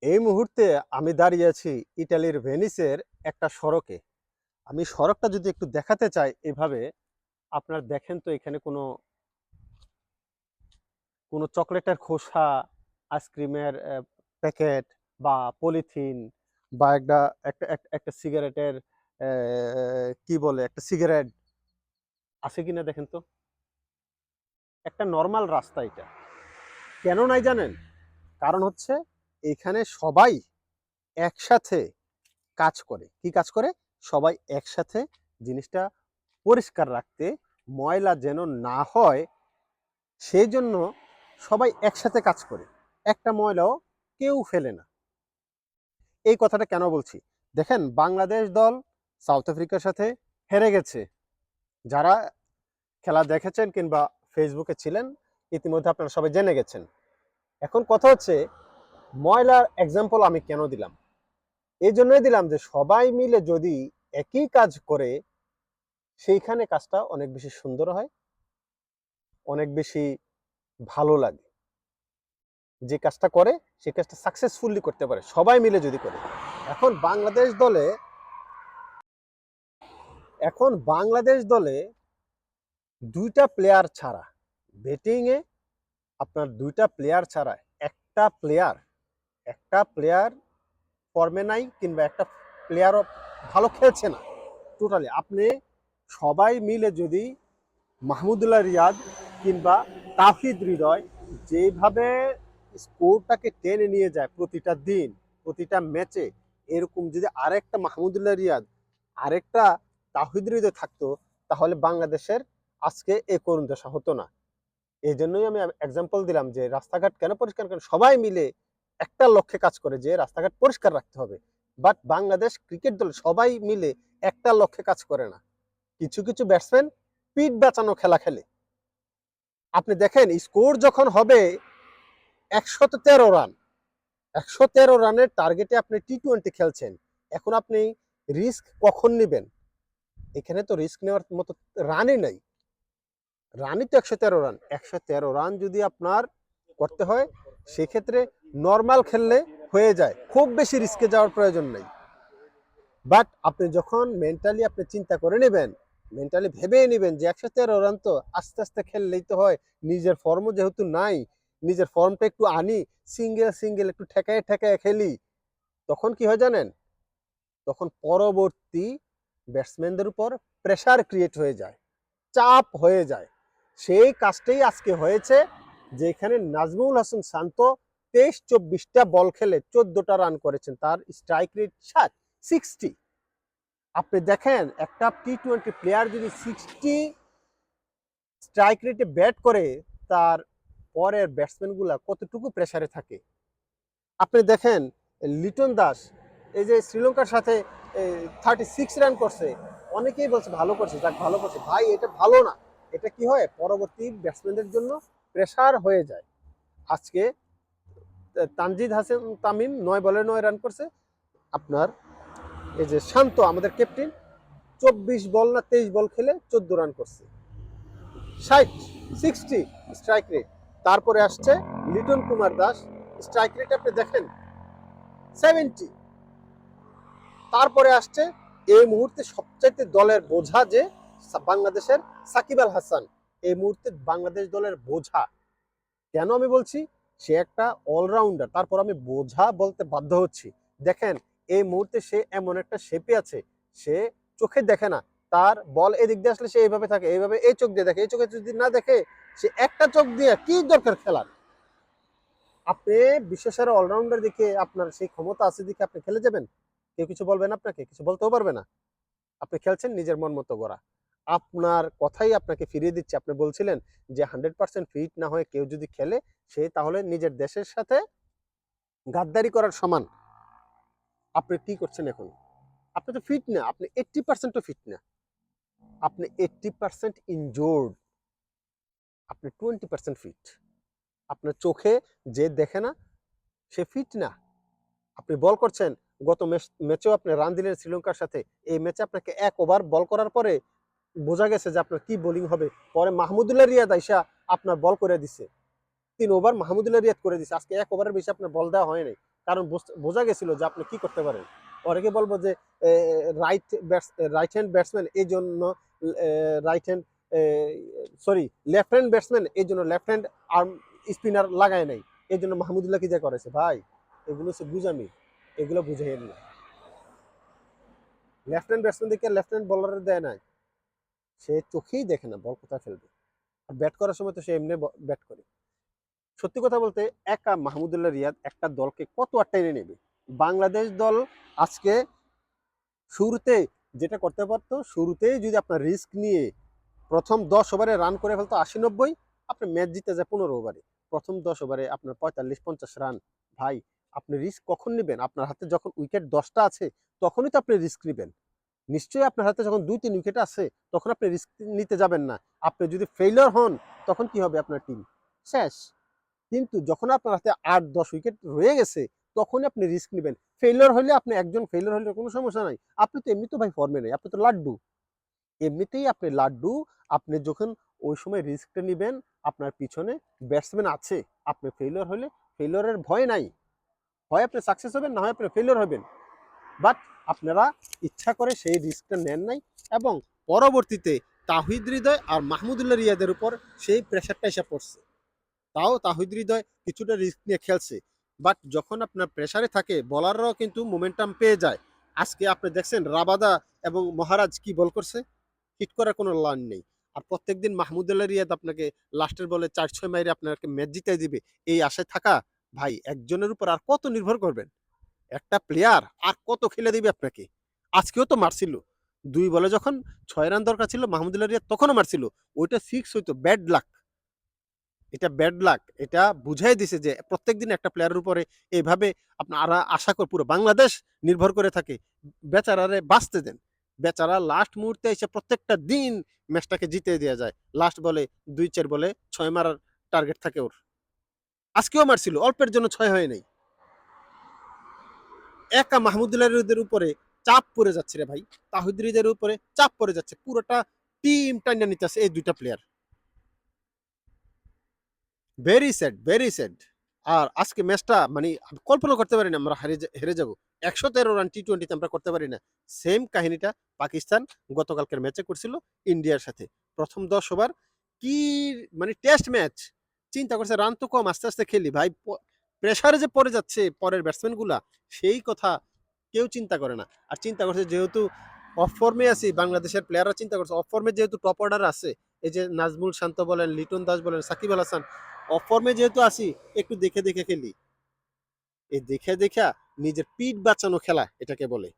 এই মুহূর্তে আমি দাঁড়িয়ে আছি ইটালির ভেনিসের একটা সড়কে। আমি সড়কটা যদি একটু দেখাতে চাই এভাবে, আপনার দেখেন তো এখানে কোনো কোনো চকলেটের খোসা, আইসক্রিমের প্যাকেট বা পলিথিন বা একটা একটা, একটা- সিগারেটের কি বলে, একটা সিগারেট আছে কিনা দেখেন তো? একটা নর্মাল রাস্তা এটা। কেন নাই জানেন? কারণ হচ্ছে এখানে সবাই একসাথে কাজ করে। কি কাজ করে? সবাই একসাথে জিনিসটা পরিষ্কার রাখতে, ময়লা যেন না হয়, সেই জন্য সবাই একসাথে কাজ করে। একটা ময়লাও কেউ ফেলে না। এই কথাটা কেন বলছি? দেখেন, বাংলাদেশ দল সাউথ আফ্রিকার সাথে হেরে গেছে। যারা খেলা দেখেছেন কিংবা ফেসবুকে ছিলেন, ইতিমধ্যে আপনারা সবাই জেনে গেছেন। এখন কথা হচ্ছে ময়লার এক্সাম্পল আমি কেন দিলাম? এই জন্যই দিলাম যে সবাই মিলে যদি একই কাজ করে, সেইখানে কাজটা অনেক বেশি সুন্দর হয়, অনেক বেশি ভালো লাগে। যে কাজটা করে সেই কাজটা সাকসেসফুলি করতে পারে, সবাই মিলে যদি করে। এখন বাংলাদেশ দলে, এখন বাংলাদেশ দলে দুইটা প্লেয়ার ছাড়া ব্যাটিংয়ে আপনার দুইটা প্লেয়ার ছাড়া একটা প্লেয়ার একটা প্লেয়ার ফর্মে নাই কিংবা একটা প্লেয়ারও ভালো খেলছে না। টোটালি আপনি সবাই মিলে যদি মাহমুদুল্লাহ রিয়াদ কিংবা তাফিদ হৃদয় যেভাবে স্কোরটাকে টেনে নিয়ে যায় প্রতিটা দিন, প্রতিটা ম্যাচে এরকম যদি আরেকটা মাহমুদুল্লাহ রিয়াদ, আরেকটা তাহিদ হৃদয় থাকতো, তাহলে বাংলাদেশের আজকে এ করুণ দশা হতো না। এই জন্যই আমি এক্সাম্পল দিলাম যে রাস্তাঘাট কেন পরিষ্কার করেন? সবাই মিলে একটা লক্ষ্যে কাজ করে যে রাস্তাঘাট পরিষ্কার রাখতে হবে। বাট বাংলাদেশ ক্রিকেট দল সবাই মিলে একটা লক্ষ্যে কাজ করে না। কিছু কিছু ব্যাটসম্যান পিট বাঁচানো খেলা খেলে। আপনি দেখেন স্কোর যখন হবে একশত তেরো রান একশো তেরো রানের টার্গেটে আপনি টি টোয়েন্টি খেলছেন। এখন আপনি রিস্ক কখন নেবেন? এখানে তো রিস্ক নেওয়ার মতো রানই নাই। রানই তো একশো তেরো রান একশো তেরো রান যদি আপনার করতে হয়, সেক্ষেত্রে নর্মাল খেললে হয়ে যায়। খুব বেশি রিস্কে যাওয়ার প্রয়োজন নেই। বাট আপনি যখন মেন্টালি আপনি চিন্তা করে নেবেন মেন্টালি ভেবে নেবেন যে একশো তেরো রান তো আস্তে আস্তে খেললেই তো হয়, নিজের ফর্মও যেহেতু নাই, নিজের ফর্মটা একটু আনি সিঙ্গেল সিঙ্গেল একটু ঠেকায় ঠেকায় খেলি, তখন কি হয় জানেন? তখন পরবর্তী ব্যাটসম্যানদের উপর প্রেশার ক্রিয়েট হয়ে যায়, চাপ হয়ে যায়। সেই কাজটাই আজকে হয়েছে, যেখানে নাজমুল হাসান শান্ত তেইশ চব্বিশটা বল খেলে চোদ্দটা রান করেছেন। তার স্ট্রাইক রেট ষাট সিক্সটি আপনি দেখেন, একটা টি টোয়েন্টি প্লেয়ার যদি সিক্সটি স্ট্রাইক রেটে ব্যাট করে, তার পরের ব্যাটসম্যানগুলা কতটুকু প্রেসারে থাকে? আপনি দেখেন, লিটন দাস, এই যে শ্রীলঙ্কার সাথে থার্টি সিক্স রান করছে, অনেকেই বলছে ভালো করছে, যাক ভালো করছে। ভাই, এটা ভালো না। এটা কি হয়? পরবর্তী ব্যাটসম্যানদের জন্য প্রেসার হয়ে যায়। আজকে তানজিদ হাসান তামিম নয় বলে নয় রান করছে। আপনার এই যে শান্ত, আমাদের ক্যাপ্টেন চব্বিশ বল না তেইশ বল খেলে চোদ্দ রান করছে। ষাট সিক্সটি স্ট্রাইক রেট তারপরে আসছে লিটন কুমার দাস স্ট্রাইক রেট আপনি দেখেন সেভেন্টি তারপরে আসছে এই মুহূর্তে সবচাইতে দলের বোঝা যে বাংলাদেশের সাকিব আল হাসান। এই মুহূর্তে বাংলাদেশ দলের বোঝা। কেন আমি বলছি? সে একটা অলরাউন্ডার তারপর আমি বোঝা বলতে বাধ্য হচ্ছি। দেখেন, এই মুহূর্তে সে এমন একটা শেপে আছে, সে চোখে দেখে না। তার বল এদিক দিয়ে আসলে সে এইভাবে থাকে, এইভাবে এই চোখ দিয়ে দেখে, এই চোখে যদি না দেখে, সে একটা চোখ দিয়ে কি দরকার খেলার? আপনি বিশ্বসেরা অলরাউন্ডার দিকে আপনার সেই ক্ষমতা আছে দিকে আপনি খেলে যাবেন? কেউ কিছু বলবেন আপনাকে? কিছু বলতেও পারবে না। আপনি খেলছেন নিজের মন মতো গড়া। আপনার কথাই আপনাকে ফিরিয়ে দিচ্ছে। আপনি বলছিলেন যে হান্ড্রেড পার্সেন্ট ফিট না হয়ে কেউ যদি খেলে, সে তাহলে নিজের দেশের সাথে গাদ্দারি করার সমান। আপনি কি করছেন এখন? আপনি তো ফিট না, আপনি এইট্টি পার্সেন্টও ফিট না। আপনি এইট্টি পার্সেন্ট ইনজোর্ড আপনি টোয়েন্টি পার্সেন্ট ফিট আপনার চোখে যে দেখে না, সে ফিট না। আপনি বল করছেন, গত ম্যাচেও আপনি রান দিলেন শ্রীলঙ্কার সাথে। এই ম্যাচে আপনাকে এক ওভার বল করার পরে বোঝা গেছে যে আপনার কি বোলিং হবে। পরে মাহমুদুল্লাহ রিয়াদ আইসা আপনার বল করে দিছে। তিন ওভার মাহমুদুল্লাহ রিয়াদ করে দিছে। আজকে এক ওভারের বেশি আপনার বল দেওয়া হয় নাই। কারণ বুঝ- গেছিল যে আপনি কি করতে পারেন। অনেকে বলব যে right bats right hand batsman এই জন্য right hand sorry left hand batsman এই জন্য লেফট হ্যান্ড আর্ম স্পিনার লাগায় নাই। এই জন্য মাহমুদুল্লাহ কি যা করেছে? ভাই, এগুলো হচ্ছে বুঝামি এগুলো বুঝে না। লেফট হ্যান্ড ব্যাটসম্যান দেখে লেফট হ্যান্ড বলারের দেয় নাই। সে চোখেই দেখে না, বল কোথায় ফেলবে? আর ব্যাট করার সময় তো সে এমনি ব্যাট করে। সত্যি কথা বলতে, একা মাহমুদুল্লাহ রিয়াদ একটা দলকে কত আর টেনে নেবে? বাংলাদেশ দল আজকে শুরুতে যেটা করতে পারতো, শুরুতেই যদি আপনার রিস্ক নিয়ে প্রথম দশ ওভারে রান করে ফেলতো আশি নব্বই, আপনি ম্যাচ জিতে যায় পনেরো ওভারে প্রথম দশ ওভারে আপনার পঁয়তাল্লিশ, পঞ্চাশ রান ভাই, আপনি রিস্ক কখন নেবেন? আপনার হাতে যখন উইকেট দশটা আছে, তখনই তো আপনি রিস্ক নেবেন। নিশ্চয়ই আপনার হাতে যখন দুই তিন উইকেট আছে, তখন আপনি রিস্ক নিতে যাবেন না। আপনি যদি ফেইলিওর হন, তখন কি হবে আপনার টিম শেষ। কিন্তু যখন আপনার হাতে আট দশ উইকেট রয়ে গেছে, তখনই আপনি রিস্ক নেবেন। ফেইলিওর হলে আপনি একজন ফেইলিওর হলে কোনো সমস্যা নাই। আপনি তো এমনি তো ভাই ফর্মে নেই, আপনি তো লাড্ডু। এমনিতেই আপনি লাড্ডু, আপনি যখন ওই সময় রিস্কটা নেবেন, আপনার পিছনে ব্যাটসম্যান আছে। আপনি ফেইলিওর হলে ফেইলিওরের ভয় নাই। হয় আপনি সাকসেস হবেন, না হয় আপনি ফেইলিওর হবেন। বাট আপনারা ইচ্ছা করে সেই রিস্কটা নেন নাই এবং পরবর্তীতে তাহিদ হৃদয় আর মাহমুদুল্লাহ রিয়াদের উপর সেই প্রেশারটা এসে পড়ছে। তাও তাহিদ হৃদয় কিছুটা রিস্ক নিয়ে খেলছে। বাট যখন আপনার প্রেশারে থাকে বলাররাও কিন্তু মোমেন্টাম পেয়ে যায়। আজকে আপনি দেখছেন রাবাদা এবং মহারাজ কি বল করছে? হিট করার কোনো লাইন নেই। আর প্রত্যেকদিন মাহমুদুল্লাহ রিয়াদ আপনাকে লাস্টের বলে চার ছয় মাইরে আপনাকে ম্যাচ জিতাই দিবে। এই আশায় থাকা, ভাই, একজনের উপর আর কত নির্ভর করবেন? একটা প্লেয়ার আর কত খেলে দিবে আপনাকে? আজকেও তো মারছিল। দুই বলে যখন ছয় রান দরকার ছিল মাহমুদুল্লাহ রিয়া তখনও মারছিল। ওইটা সিক্স হইতো। ব্যাড লাক এটা ব্যাড লাক এটা বুঝাই দিছে যে প্রত্যেকদিন একটা প্লেয়ারের উপরে এইভাবে আপনারা আশা করে, পুরো বাংলাদেশ নির্ভর করে থাকে। বেচারারে বাঁচতে দেন। বেচারা লাস্ট মুহূর্তে এসে প্রত্যেকটা দিন ম্যাচটাকে জিতে দেওয়া যায়। লাস্ট বলে দুই চার বলে ছয় মারার টার্গেট থাকে ওর। আজকেও মারছিল। অল্পের জন্য ছয় হয় নাই। একা মাহমুদুল্লাহদের উপরে চাপ পড়ে যাচ্ছে রে ভাই। তাহিদুরিদের উপরে চাপ পড়ে যাচ্ছে। পুরোটা টিম টাইনা নিতেছে এই দুইটা player very sad very sad আর আজকে ম্যাচটা মানে কল্পনা করতে পারি না, আমরা হারে হেরে যাব। একশো তেরো রান টি টোয়েন্টিতে আমরা করতে পারি না। সেম কাহিনীটা পাকিস্তান গতকালকের ম্যাচে করছিল ইন্ডিয়ার সাথে। প্রথম দশ ওভার কি মানে টেস্ট ম্যাচ চিন্তা করছে রান তো কম, আস্তে আস্তে খেলি। ভাই প্রেসারে যে পড়ে যাচ্ছে পরের ব্যাটসম্যানগুলা সেই কথা কেউ চিন্তা করে না। আর চিন্তা করছে যেহেতু অফ ফর্মে আছি, বাংলাদেশের প্লেয়াররা চিন্তা করছে অফ ফর্মে যেহেতু টপ অর্ডার আছে, এই যে নাজমুল শান্ত বলেন, লিটন দাস বলেন, সাকিব আল হাসান অফ ফর্মে যেহেতু আছি, একটু দেখে দেখে খেলি। এই দেখে দেখা নিজের পিঠ বাঁচানো খেলা, এটাকে বলে।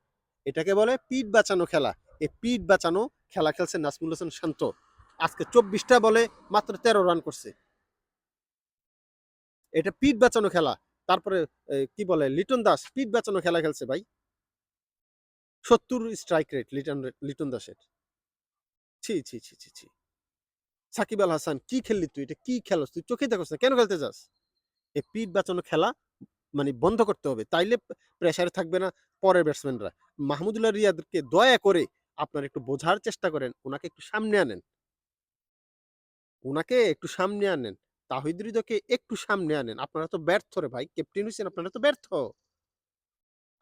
এটাকে বলে পিঠ বাঁচানো খেলা। এই পিঠ বাঁচানো খেলা খেলছে নাজমুল হাসান শান্ত। আজকে চব্বিশটা বলে মাত্র তেরো রান করছে। এটা পিঠ বাঁচানো খেলা। তারপরে কি বলে, লিটন দাস পিঠ বাঁচানো খেলা খেলছে ভাই। সত্তর স্ট্রাইক রেট লিটন লিটন দাসের। ছি ছি ছি ছি ছি। সাকিব আল হাসান, কি খেললি তুই? এটা কি খেলোস? তুই চোখে দেখোস না। কেন খেলতে যাস? এই পিঠ বাঁচানো খেলা মানে বন্ধ করতে হবে। তাইলে প্রেসারে থাকবে না পরের ব্যাটসম্যানরা মাহমুদুল্লাহ রিয়াদকে দয়া করে আপনার একটু বোঝার চেষ্টা করেন। ওনাকে একটু সামনে আনেন। ওনাকে একটু সামনে আনেন। তাহিদ হৃদয়কে একটু সামনে আনেন। আপনারা তো ব্যর্থ রে ভাই। ক্যাপ্টেন হয়েছেন আপনারা তো ব্যর্থ।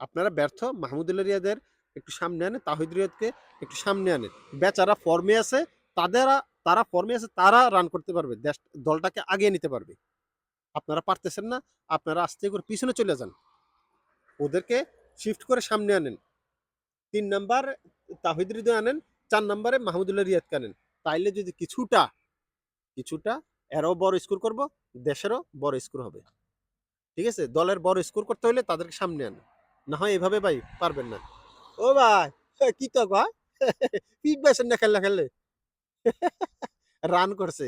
আপনারা ব্যর্থ, মাহমুদুল্লাহ রিয়াদের একটু সামনে আনেন, তাহিদ রিয়াদকে একটু সামনে আনেন। বেচারা ফর্মে আছে, তাদের, তারা ফর্মে আছে, তারা রান করতে পারবে। দেশ, দলটাকে আগিয়ে নিতে পারবে। আপনারা পারতেছেন না, আপনারা আস্তে করে পিছনে চলে যান। ওদেরকে শিফট করে সামনে আনেন। তিন নাম্বার তাহিদ আনেন, চার নাম্বারে মাহমুদুল্লাহ রিয়াদকে আনেন। তাইলে যদি কিছুটা কিছুটা এরও বড় স্কোর করব, দেশেরও বড় স্কোর হবে। ঠিক আছে? দলের বড় স্কোর করতে হলে তাদেরকে সামনে আন। না হয় এভাবে ভাই পারবেন না। ও ভাই কি তো ভাই? পিট বাইসেন না খেললে খেললে। রান করছে।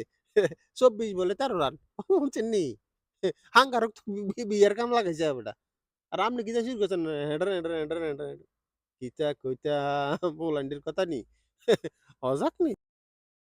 চব্বিশ বলে তেরো রান চিনি হাঙ্গার বিয়ের কাম লাগাইছে বেটা আর আপনি কি শুরু করছেন? Header header header header. কিতা কইতা পোল্যান্ডের কথা নি? অজাক নি?